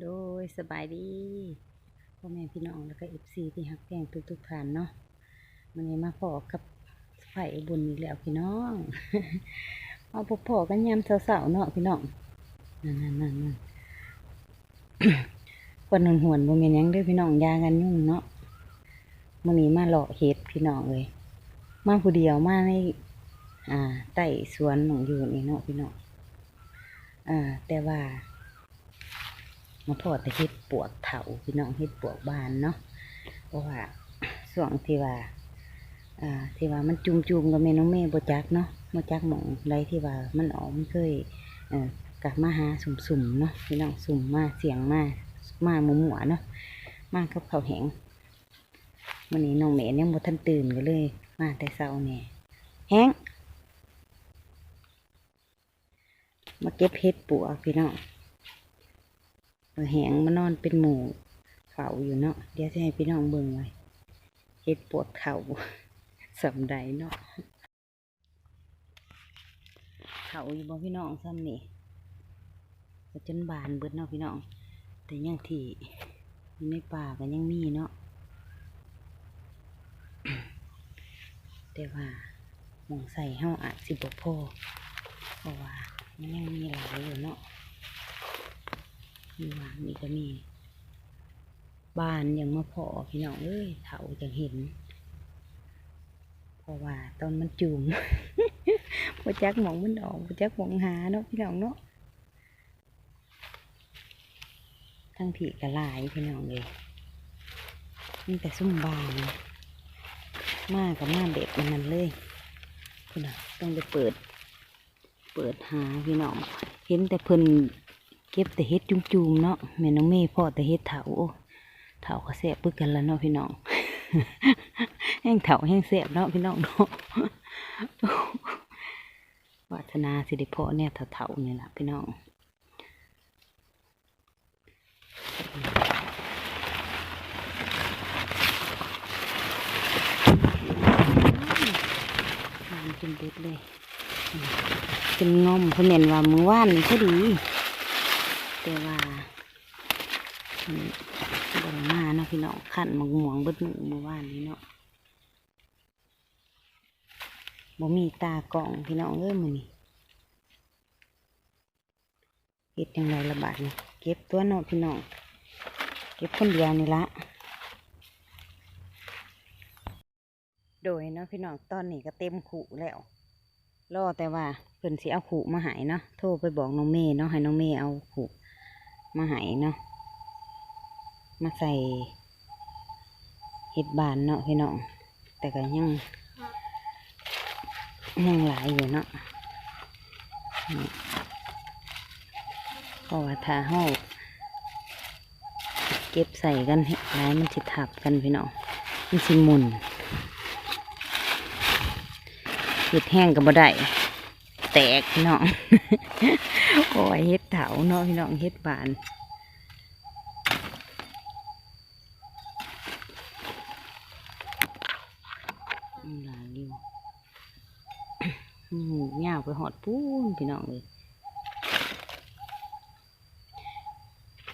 โดยสบายดีพ่อแม่พี่น้องแล้วก็เอฟซีที่ฮักแกงทุกทุกๆท่านเนาะมันนี้มาพอกับไผ่บุญอีกแล้วพี่น้องเอาพบพอกันยามเสาๆเนาะพี่น้องนั่นนั่นนั่นนั่นคนหนหวนๆบ่ม่นยังด้อพี่น้องยากันยุ่งเนาะมันนี้มาเลาะเห็ดพี่น้องเลยมาผู้เดียวมาในอ่าใต้สวนหนองอยู่นี่เนาะพี่น้องอ่าแต่ว่า มาพอแต่เฮ็ดปวกเถาพี่น้องเฮ็ดปวกบานเนาะเพราะว่าส่วงที่ว่าอ่าที่ว่ามันจุ่มจุมๆกับแม่น้องเมย์บ่จักเนาะบ่จักหมองใดที่ว่ามันออกมันเคยเอ่อกลับมาหาสุ่มๆเนาะพี่น้องสุ่มมาเสียงมามาหมัวเนาะมากับเขาแห้งวันนี้น้องเมย์ยังบ่ทันตื่นก็เลย มาแต่เช้าแน่แห้งมาเก็บเฮ็ดปวกพี่น้อง แหงมานอนเป็นหมูเฝ้าอยู่เนาะเดี๋ยวจะให้พี่น้องเบิ่งไว้เฮ็ดปวดเข่าสำใดเนาะเข่าอยู่บ่พี่น้องซ้ำนี่ก็จนบานเบิดเนาะพี่น้อง แต่ยังที่อยู่ในป่าก็ยังมีเนาะแต่ว่ามองใส่เฮาอาจสิบ่พอเพราะว่ามันยังมีหลายอยู่เนาะ นี่ว่านี่ก็มีบ้านยังมาพอพี่น้องเอ้ยเถาจังเห็น เพราะว่าตอนมันจุ่มพจักมองมันออกพจักมองหาเนาะพี่น้องเนาะทั้งผีกระลายพี่น้องเลยนี่แต่ซุ่มบานมากกับมาเด็ดมันนั่นเลยพี่น้องต้องไปเปิด เปิดหาพี่น้อง เห็นแต่เพิ่น เก็บแต่เฮ็ดจุ่มๆเนาะแม่น้องเมย์พ่อแต่เฮ็ดเถาโอ้เถาก็แสบปึกกันแล้วเนาะพี่น้องแห้งเถาแห้งแสบเนาะพี่น้องเนาะวาสนาสิริพ่อเนี่ยเถาๆนี่แหละพี่น้องทานจนเด็ดเลยเป็นงอมเพิ่นเน้นว่ามือว่านนี่พอดี แต่ว่ามันบริมาเนาะพี่น้องขันมังม่วงเบิดมือเมื่อวานนี้เนาะบ่มีตากล่องพี่น้องเอ้ยมือนี่เก็บยังไงระบาดนี่เก็บตัวเนาะพี่น้องเก็บคนเดียวนี่ละโดยเนาะพี่น้องตอนนี้ก็เต็มขู่แล้วรอแต่ว่าเพิ่นสิเอาขู่มาหายเนาะโทรไปบอกน้องเมย์เนาะให้น้องเมย์เอาขู่ มาหายเนาะ มาใส่เห็ดบานเนาะพี่น้อง แต่ก็ยัง ยังหลายอยู่เนาะเพราะว่าถ้าเฮาเก็บใส่กันให้หลายมันสิทับกันพี่น้อง มันสิมุนเห็ดแห้งก็บ่ได้ แตกพี่น้อง โอ้ยเห็ดเถาเนาะพี่น้องเห็ดบานอืมหลายอยู่อืมยาไปหอดปูนพี่น้องเลย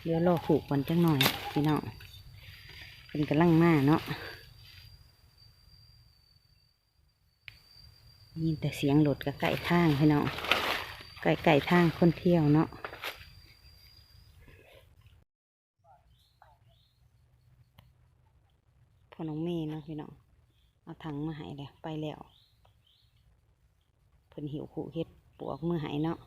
เดี๋ยวรอผูกกันจังหน่อยพี่น้องเป็นกำลังมาเนาะยินแต่เสียงรถกับไก่ทางพี่น้อง ไก่ไก่ทางคนเที่ยวเนาะพอน้องเมย์เนาะพี่น้องเอาถังมาหายแล้วไปแล้วเพิ่นหิวขู่เฮ็ดปวกมือหายเนาะ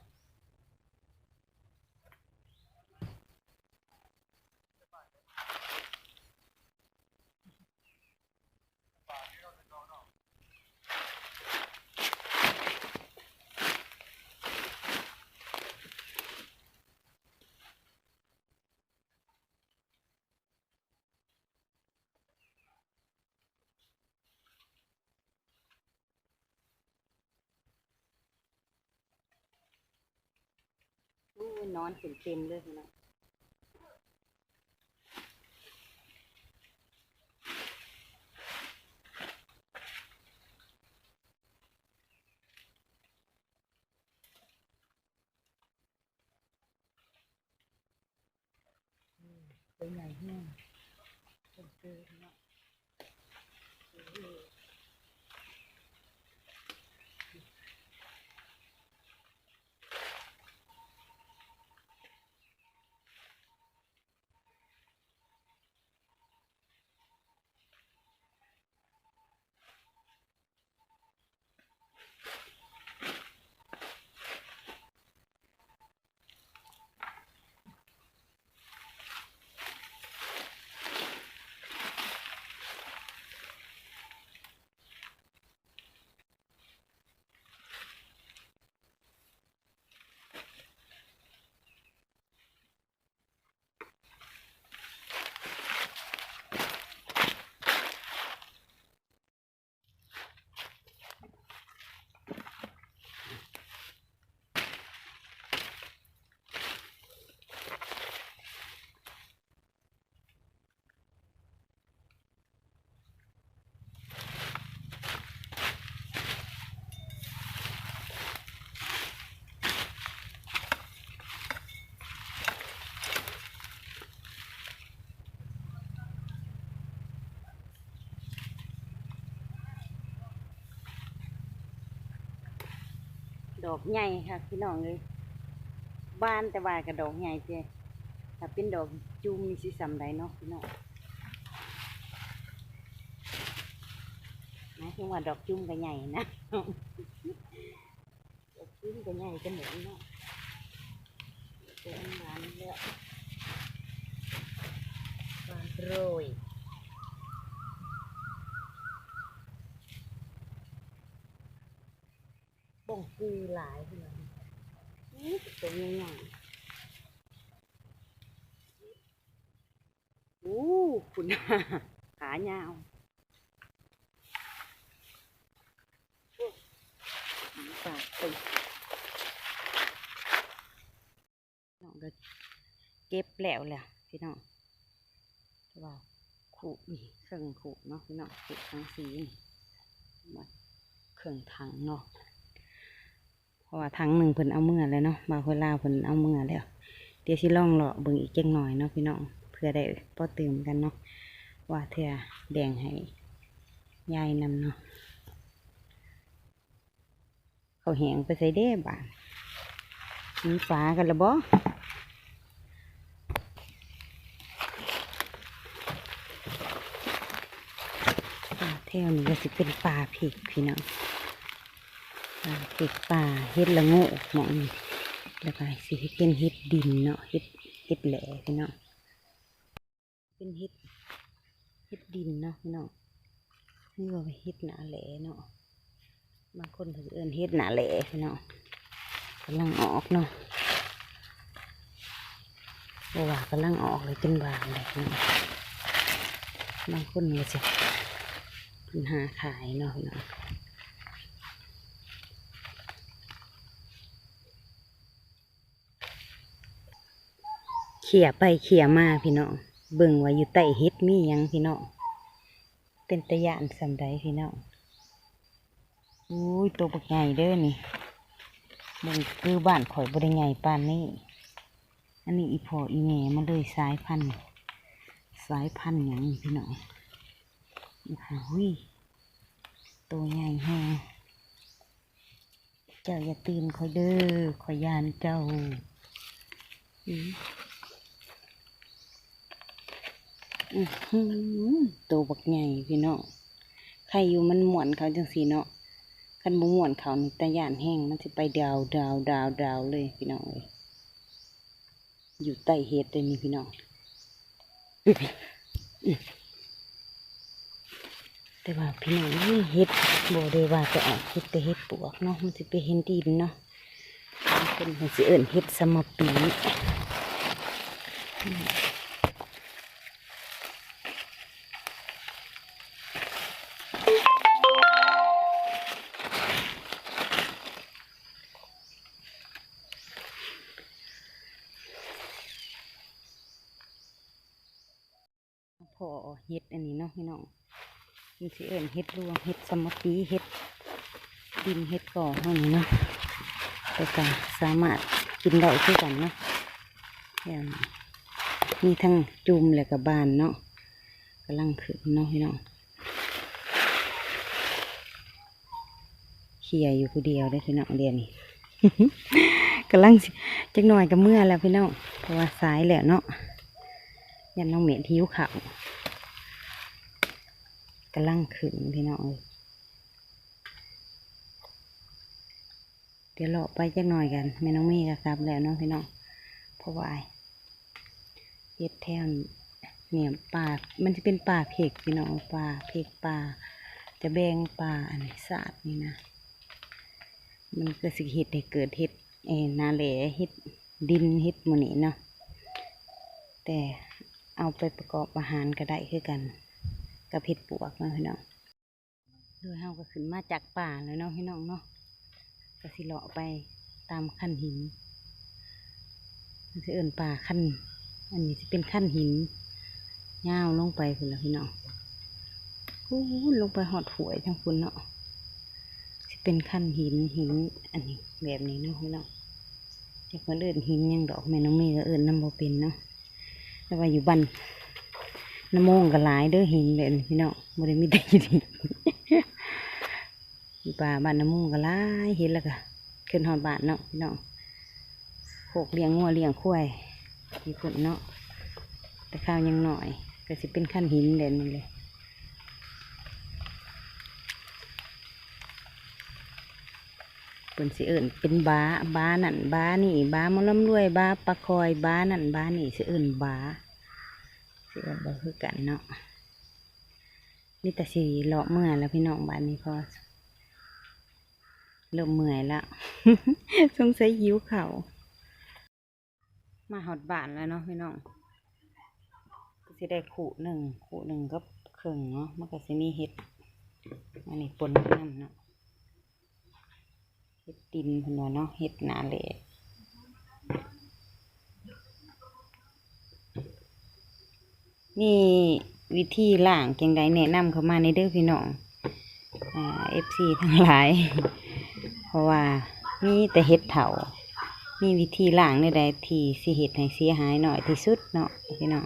ยนอนเต็มเต็มเลยพี่น้องอืมตัวใหญ่แห้งเต็มเต็มพี่น้อง ดอกใหญ่ค่ะพี่น้องเลยบ้านแต่ว่ากับดอกใหญ่เจ้ถ้าเป็นดอกจุ่มมีสีสันใดเนาะพี่น้องหมายถึงว่าดอกจุ่มก็ใหญ่นะดอกจุ่มก็ใหญ่กันหมดเนาะเป็นหวานเลือกหวานโรยบ่งคือ หลายพี่น้องนี่ตัวใหญ่ๆโอ้คุณขายาวปากตึงน้องก็เก็บแล้วแหละพี่น้องว่าขู่นี่เครื่องขู่เนาะพี่น้องขู่ทั้งสีนี่มาเครื่องถังเนาะ ราะว่าถังหนึ่งเพิ่นเอาเมื่อแล้วเนาะบาวเพิ่นลาเพิ่นเอาเมื่อแล้วเดี๋ยวสิล่องเลาะเบิ่งอีกจังหน่อยเนาะพี่น้องเพื่อได้พอตื่มกันเนาะว่าเธอแดงให้ยายนำเนาะเขาแหงไปใส่เด้บานมีฟ้ากันละบ่ป่าแถวนี้ก็สิเป็นป่าผิกพี่น้อง เก็บป่าเฮ็ดละโง่หมองนี่แล้วก็สิเป็นเฮ็ดดินเนาะเฮ็ดเฮ็ดแหล่พี่น้องเป็นเฮ็ดเฮ็ดดินเนาะพี่น้องนี่ว่าเฮ็ดหนาแหล่เนาะบางคนเขาสิเอิ้นเฮ็ดหนาแหล่พี่น้องกำลังออกเนาะบ่ว่ากำลังออกเลยเป็นบานเลยพี่น้องบางคนก็จะเป็นหาขายเนาะพี่น้อง ขี่ยไปเขี่ยมาพี่น้องเบิ่งว่าอยู่ใต้เฮ็ดมียังพี่น้องเป็นตะยานสำใดพี่น้องอุ้ยตัวบักใหญ่เด้อนี่เบิ่งคือบ้านข่อยบ่ได้ใหญ่ปานนี้อันนี้อีพออีแม่มันเลยสายพันธุ์สายพันธุ์หยังนี่พี่น้องนี่ค่ะหุยตัวใหญ่แฮงเจ้าอย่าตื่นข่อยเด้อข่อยยานเจ้าอือ อื้อหือ ตัวบักใหญ่พี่น้องใครอยู่มันหมวนเขาจังสีเนาะคันบ่ม่วนเขานี่ตะยานแห้งมันสิไปดาวดาวดาวดาวเลยพี่น้องเลยอยู่ใต้เฮ็ดเลยนี่พี่น้องแต่ว่าพี่น้องนี่เฮ็ดบ่ได้ว่าจะออกเฮ็ดแต่เฮ็ดปวกเนาะมันสิไปเห็นดินเนาะบางคนมันสิเอิ้นเฮ็ดสมปี เฮ็ดอันนี้เนาะพี่น้องมันสิเอิ้นเฮ็ดรวงเฮ็ดสมปีเฮ็ดดินเฮ็ดก่อเท่านี้เนาะแต่ก็สามารถกินได้คือกันเนาะอย่างมีทั้งจุ่มและกับบานเนาะกำลังขึ้นเนาะพี่น้องเขี่ยอยู่ผู้เดียวได้พี่น้องเดียวนี่กำลังจักหน่อยกับเมื่อแล้วพี่น้องเพราะว่าสายแล้วเนาะยันน้องเหม็นทิ้วเขาว กำลังขึ้นพี่น้องเอ้ยเดี๋ยวเลาะไปจักหน่อยกันแม่น้องเมย์ก็ครับแล้วเนาะพี่น้องเพราะว่าเฮ็ดแถวนี้เนี่ยป่ามันจะเป็นป่าเพกพี่น้องป่าเพกป่า จะแบ่งป่าอันนี้ศาสตร์นี่นะมันเก็สิเห็ดให้เกิดเห็ดเอนาเหลเห็ดดินเห็ดหมันนี่เนาะแต่เอาไปประกอบอาหารก็ได้คือกัน กับเห็ดปวกเนาพี่น้องโดยเฮาก็ขึ้นมาจากป่าแล้วเนาะพี่น้องเนาะก็สิเลาะไปตามขั้นหินมันจะเอิ่นป่าขั้นอันนี้จะเป็นขั้นหินยาวลงไปพุ่นละพี่น้องอู้ลงไปหอดหวยทั้งพุ่นเนาะสิเป็นขั้นหินหิน อันนี้แบบนี้เนาะพี่น้องจะมาเลื่อนหินยังดอกแม่น้องเมย์ก็เอิญน้ำโบเป็นเนาะแต่ว่าอยู่บ้าน น้ำมงก็หลายเด้อหินแบบนี้พี่น้องบริมีแต่หินอยู่ป่าบ้านน้ำมงก็หลายเห็นแล้วก็ขึ้นหอดบ้านเนาะพี่น้องโขกเลี้ยงงัวเลี้ยงควายมีคนเนาะแต่ข้าวยังหน่อยก็สิเป็นขั้นหินแบบนี้เลยเป็นสิเอิญเป็นบ้าบ้านั่นบ้านี่บ้ามันล่ำรวยบ้าปลาคอยบ้านั่นบ้านี่สิเอิญบ้า สิเอิญบ่คือกันเนาะนี่แต่สีเลาะเมื่อยแล้วพี่น้องบ้านนี้พอเริ่มเมื่อยแล้วสงสัยหิวเขามาหอดบ้านแล้วเนาะพี่น้องสิได้ขู่หนึ่งขู่หนึ่งก็เครื่องเนาะมันก็สิมีเห็ดอันนี้ปนน้ำเนาะเห็ดดินพนวเนาะเห็ดหนาแหละ นี่วิธีล่างจังใดแนะนำเข้ามาในเด้อพี่น้องเอ่า FC ทั้งหลาย เพราะว่ามีแต่เห็ดเถามีวิธีล่างในใดที่สิเห็ดให้เสียหายหน่อยที่สุดเนาะพี่น้อง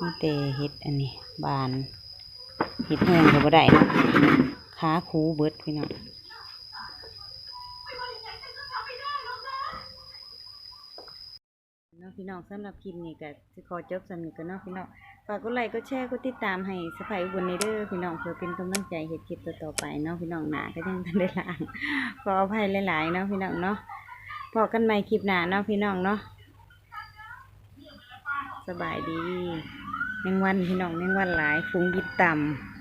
มีแต่เห็ดอันนี้บานเห็ดแห้งก็บ่ได้นะขาคูเบิดพี่น้อง เนาะ พี่น้องสำหรับคลิปนี้ก็สิขอจบสำนึกกันเนาะพี่น้องฝากกดไลค์กดแชร์กดติดตามให้สไปอุบลในเด้อพี่น้องเพื่อเป็นกำลังใจเฮ็ดคลิปต่อๆไปเนาะพี่น้องหนาก็ยังทันได้ล้างขออภัยหลายๆเนาะพี่น้องเนาะพอกันใหม่คลิปหน้าเนาะพี่น้องเนาะสบายดีแมงวันพี่น้องแมงวันหลายฟุ้งยิดต่ำ